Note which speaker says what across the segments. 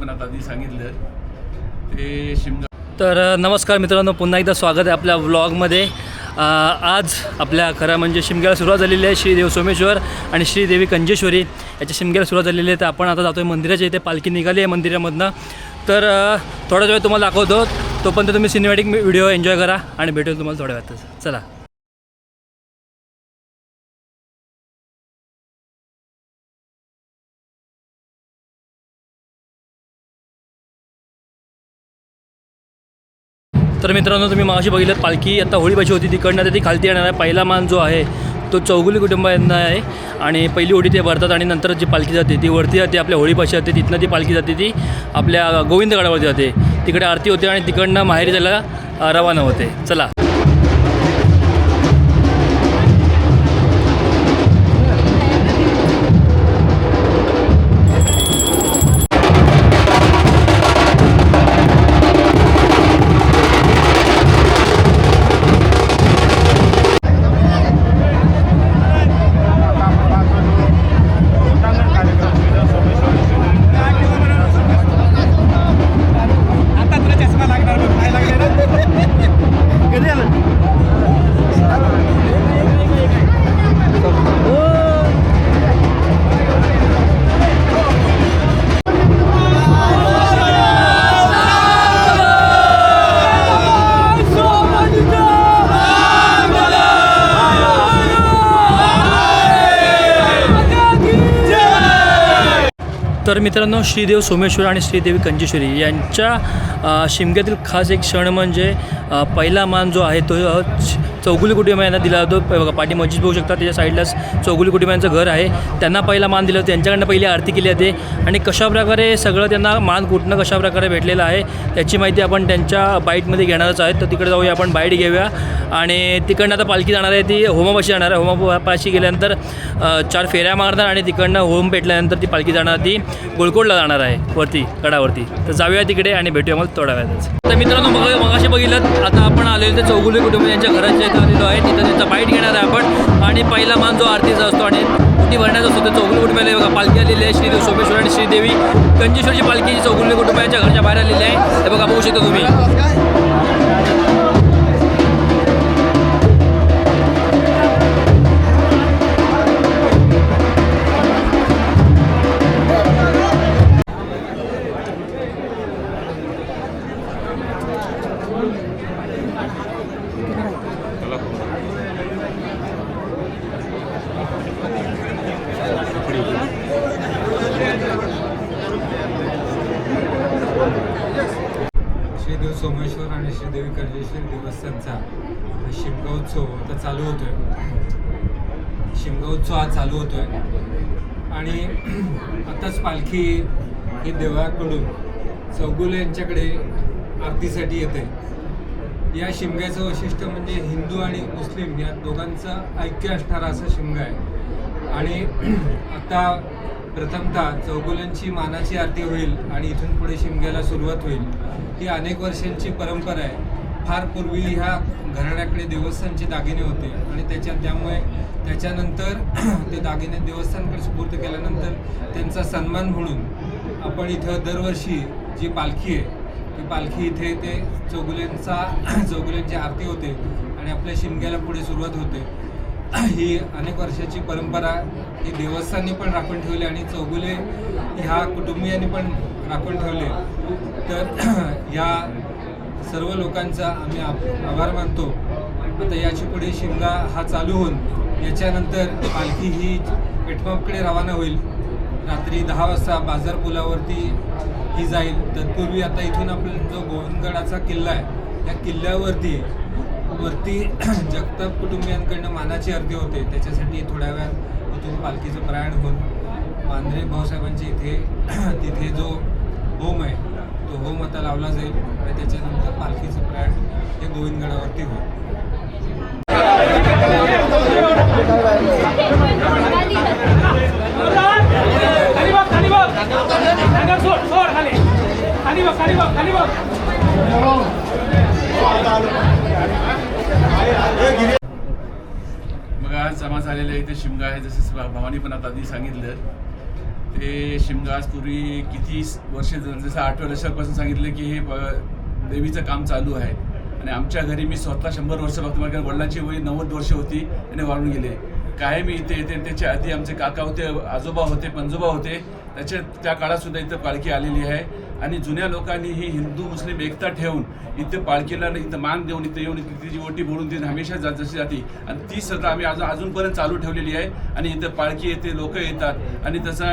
Speaker 1: पण आता आधी सांगितलं. ते शिमगा
Speaker 2: तर नमस्कार मित्रांनो पुन्हा एकदा स्वागत आहे आपल्या व्लॉगमध्ये. आज आपल्या खरं म्हणजे शिमग्याला सुरुवात झालेली आहे श्रीदेव सोमेश्वर आणि श्रीदेवी कंजेश्वरी. याच्या शिमग्याला सुरुवात झालेली आहे तर आपण आता जातो आहे मंदिराच्या इथे. पालखी निघाली आहे मंदिरामधनं. तर थोड्याच थोडा वेळ तुम्हाला दाखवतो. तोपर्यंत तुम्ही सिनेमॅटिक व्हिडिओ एन्जॉय करा आणि भेटेल तुम्हाला थोड्या वेळातच. चला. तर मित्रांनो तुम्ही मागाशी बघितलं पालखी आता होळीबाची होती तिकडनं आता ती खालती येणार आहे. पहिला मान जो आहे तो चौगुली कुटुंबांना आहे. आणि पहिली होळी ते भरतात आणि नंतर जी पालखी जाते ती वरती जाते आपल्या होळीपाशी जाते तिथनं ती पालखी जाते ती आपल्या गोविंदगडावरती जाते. तिकडे आरती होते आणि तिकडनं माहेरी जायला रवाना होते. चला. तर मित्रांनो श्रीदेव सोमेश्वर आणि श्रीदेवी कंजेश्वरी यांच्या शिमग्यातील खास एक क्षण म्हणजे पहिला मान जो आहे तो चौगुली कुटुंब यांना दिला जातो बघा पाठी मस्जिद बघू शकता त्याच्या साईडलाच चौगुली कुटुंबांचं घर आहे. त्यांना पहिला मान दिला जातो त्यांच्याकडनं पहिली आरती केली जाते आणि कशाप्रकारे सगळं त्यांना मान कुठनं कशाप्रकारे भेटलेलं आहे त्याची माहिती आपण त्यांच्या बाईटमध्ये घेणारच आहे. तर तिकडे जाऊया आपण बाईट घेऊया. आणि तिकडनं आता पालखी जाणार आहे ती होमापाशी जाणार आहे. होमापाशी गेल्यानंतर चार फेऱ्या मारणार आणि तिकडनं होम पेटल्यानंतर ती पालखी जाणार ती गोळकोडला जाणार आहे वरती गडावरती. तर जाऊया तिकडे आणि भेटूया मग थोड्या वेळातच. तर मित्रांनो मग मगाशी बघितलं आता आपण आलेलो ते चौगुले कुटुंब यांच्या घराच्या इथं आलेलो आहे. तिथं त्यांचा बाईट घेणार आहे आपण. आणि पहिला मान जो आरतीचा असतो आणि ती भरण्याचा असतो त्याचं चौगुले कुटुंबाला बघा पालखी आलेली आहे. श्रीदेव सोमेश्वर आणि श्रीदेवी कंजेश्वरची पालखी चौगुले कुटुंबाच्या घरच्या बाहेर आलेली आहे. हे बघा बघू शकता तुम्ही.
Speaker 3: ग्रॅज्युएशन दिवस त्यांचा शिमगा उत्सव आता चालू होतोय. शिमगा उत्सव हा चालू होतोय. आणि आताच पालखी ही देवळाकडून चौगुले यांच्याकडे आरतीसाठी येते. या शिमग्याचं वैशिष्ट्य म्हणजे हिंदू आणि मुस्लिम या दोघांचं ऐक्य असणारा असा शिमगा आहे. आणि आता प्रथमतः चौगुल्यांची मानाची आरती होईल आणि इथून पुढे शिमग्याला सुरुवात होईल. ही अनेक वर्षांची परंपरा आहे. फार पूर्वी ह्या घराण्याकडे देवस्थानचे दागिने होते. आणि त्याच्या त्यामुळे त्याच्यानंतर ते दागिने देवस्थानकडे सुपूर्द केल्यानंतर त्यांचा सन्मान म्हणून आपण इथं दरवर्षी जी पालखी आहे ती पालखी इथे ते चौगुल्यांचा चौगुल्यांची आरती होते आणि आपल्या शिमग्याला पुढे सुरुवात होते. ही अनेक वर्षाची परंपरा ही देवस्थाननी पण राखून ठेवली आणि चौगुले ह्या कुटुंबियांनी पण राखून ठेवले. तर या सर्व लोकांचा आम्ही आभार मानतो. आता याची पुढे शिमगा हा चालू होऊन याच्यानंतर पालखी ही पेटमापकडे रवाना होईल. रात्री दहा वाजता बाजार पुलावरती ही जाईल. तत्पूर्वी आता इथून आपला जो गोविंदगडाचा किल्ला आहे त्या किल्ल्यावरती वरती जगताप कुटुंबियांकडनं मानाची अर्धी होते. त्याच्यासाठी थोड्या वेळात इथून पालखीचं प्रयाण होऊन मांद्रे भाऊसाहेबांचे इथे तिथे जो होम आहे तो होम आता लावला जाईल आणि त्याच्यानंतर पालखीचं प्रयाण हे गोविंदगडावरती होईल.
Speaker 1: मग आज जमा झालेलं इथे शिमगा आहे जसं भवानी भावानी पण आता आधी सांगितलं. ते शिमगा आज पूर्वी किती वर्ष जसं आठव्या वर्षापासून सांगितलं की हे देवीचं काम चालू आहे. आणि आमच्या घरी मी स्वतः शंभर वर्ष बघतो माझ्या वडिलांची वय नव्वद वर्ष होती आणि वाढून गेले काय मी इथे येते त्याच्या आधी आमचे काका होते आजोबा होते पंजोबा होते. त्याच्या त्या काळातसुद्धा इथं पालखी आलेली आहे. आणि जुन्या लोकांनी ही हिंदू मुस्लिम एकता ठेवून इथं पालखीला इथं मान देऊन इथं येऊन तिची ओटी बोलून ती हमेशा जा जशी जाते. आणि ती सध्या आम्ही अजून अजूनपर्यंत चालू ठेवलेली आहे. आणि इथं पालखी येते लोक येतात. आणि तसा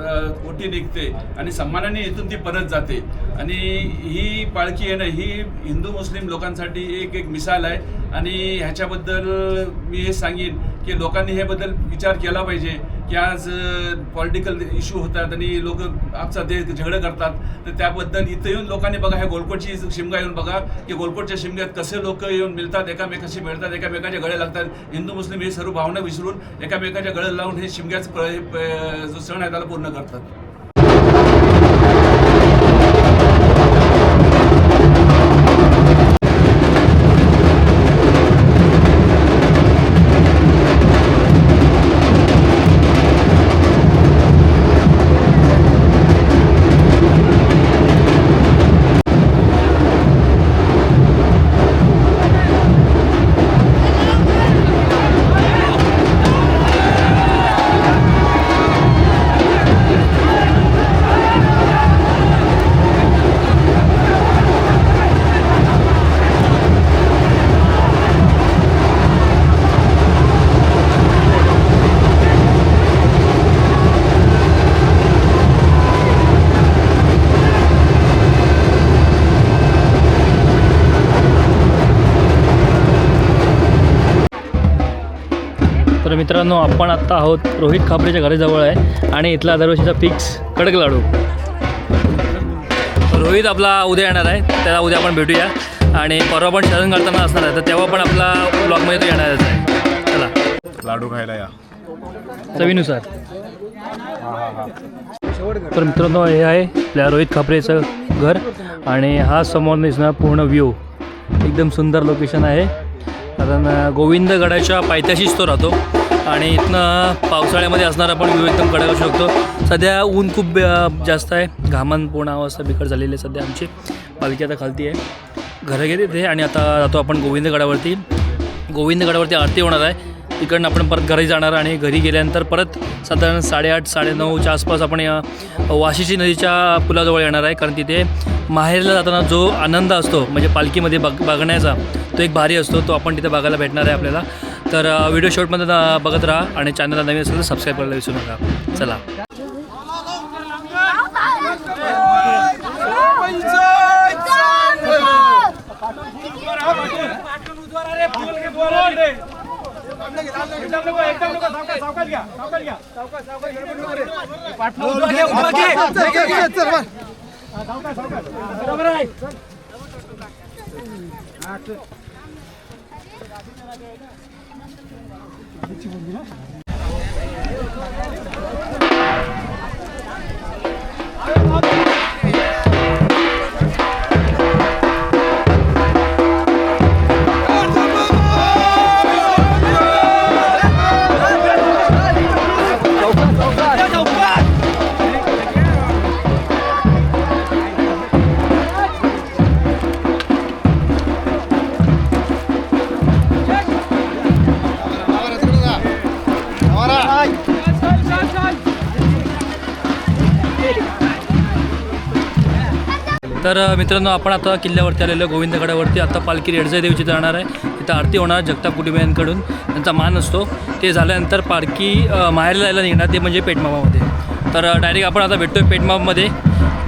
Speaker 1: कोटी ओटी निघते आणि सन्मानाने इथून ती परत जाते. आणि ही पालखी येणं ही हिंदू मुस्लिम लोकांसाठी एक एक मिसाल आहे. आणि ह्याच्याबद्दल मी हे सांगेन की लोकांनी ह्याबद्दल विचार केला पाहिजे. की आज पॉलिटिकल इश्यू होतात आणि लोक आमचा देश झगडं करतात. तर त्याबद्दल इथं येऊन लोकांनी बघा ह्या गोलकोटची शिमगा येऊन बघा की गोलकोटच्या शिमग्यात कसे लोक येऊन मिळतात एकामेकाशी मिळतात एकामेकाच्या गळे लागतात. हिंदू मुस्लिम हे सर्व भावना विसरून एकामेकाच्या गळे लावून हे शिमग्याचं जो सण आहे त्याला पूर्ण करतात.
Speaker 2: तर मित्रांनो आपण आत्ता आहोत रोहित खापरेच्या घराजवळ आहे आणि इथला दरवर्षीचा फिक्स कडक लाडू. रोहित आपला उद्या येणार आहे त्याला उद्या आपण भेटूया. आणि परवा पण शरण करताना असणार आहे तर तेव्हा पण आपला ब्लॉगमध्ये तो येणारच आहे. चला.
Speaker 4: लाडू खायला या.
Speaker 2: चवीनुसार. तर मित्रांनो हे आहे आपल्या रोहित खापरेचं घर आणि हा समोर दिसणार पूर्ण व्ह्यू एकदम सुंदर लोकेशन आहे. कारण गोविंदगडाच्या पायथ्याशीच तो राहतो. आणि इथनं पावसाळ्यामध्ये असणारा पण व्ह्यू एकदम कडक असू शकतो. सध्या ऊन खूप जास्त आहे. घामान पूर्ण अवस्था बिकट झालेली आहे सध्या आमची. पालखी आता खालती आहे. घरं घेते ते आणि आता जातो आपण गोविंदगडावरती. गोविंदगडावरती आरती होणार आहे. तिकडनं आपण परत घरी जाणार आणि घरी गेल्यानंतर परत साधारण साडेआठ साडेनऊच्या आसपास आपण या वाशिची नदीच्या पुलाजवळ येणार आहे. कारण तिथे माहेरला जाताना जो आनंद असतो म्हणजे पालखीमध्ये बघ बघण्याचा तो एक भारी असतो. तो आपण तिथे बघायला भेटणार आहे आपल्याला. तर व्हिडिओ शॉर्टमध्ये बघत राहा आणि चॅनलला नवीन असेल तर सबस्क्राईब करायला विसरू नका चला
Speaker 5: 就没啥。
Speaker 2: तर मित्रांनो आपण आता किल्ल्यावरती आलेलो गोविंदगडावरती. आता पालखी रेडजाई देवीची जाणार आहे. तिथं आरती होणार जगताप कुटुंबियांकडून. त्यांचा मान असतो. ते झाल्यानंतर पालखी माहेरला जायला निघणार ते म्हणजे पेटमामामध्ये तर डायरेक्ट आपण आता भेटतोय पेटमामध्ये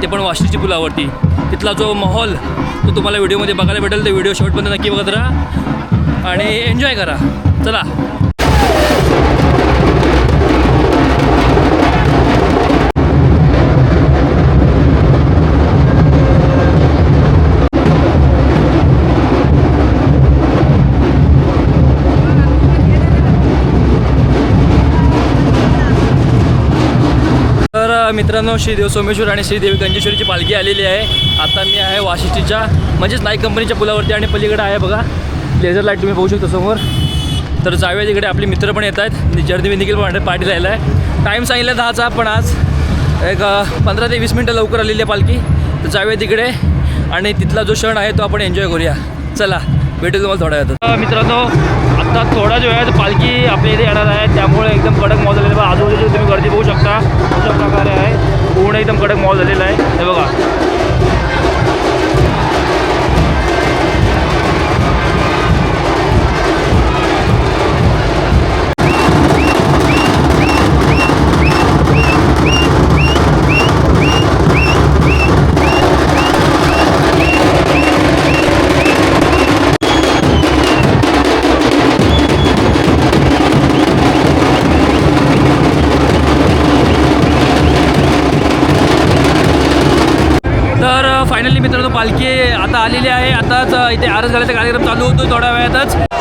Speaker 2: ते पण वाशीची पुलावरती. तिथला जो माहोल तो तुम्हाला व्हिडिओमध्ये बघायला भेटेल. ते व्हिडिओ शेवटपर्यंत नक्की बघत राहा आणि एन्जॉय करा. चला. मित्रांनो श्रीदेव सोमेश्वर आणि श्रीदेवी गंजेश्वरीची पालखी आलेली आहे. आता मी आहे वाशिष्ठीच्या म्हणजेच नाईक कंपनीच्या पुलावरती आणि पलीकडे आहे बघा. लेझर लाइट तुम्ही पाहू शकता समोर. तर जाऊया तिकडे आपले मित्र पण येत आहेत. जर्दी देखील पण पाठी राहिला आहे. टाईम सांगितलं दहाचा पण आज एक पंधरा ते वीस मिनटं लवकर आलेली आहे पालखी. तर जाऊया तिकडे आणि तिथला जो क्षण आहे तो आपण एन्जॉय करूया. चला भेटू तुम्हाला थोड्या वेळात मित्रांनो आता थोड्याच वेळात पालखी आपल्या इथे येणार आहे. त्यामुळे एकदम कडक मॉल झालेला आहे. आजूबाजूची तुम्ही गर्दी बघू शकता. अशा प्रकारे आहे. पूर्ण एकदम कडक मॉल झालेला आहे. हे बघा. फायनली मित्रांनो पालखी आता आलेली आहे. आताच इथे आरस घालायचा कार्यक्रम चालू होतो थोड्या वेळातच.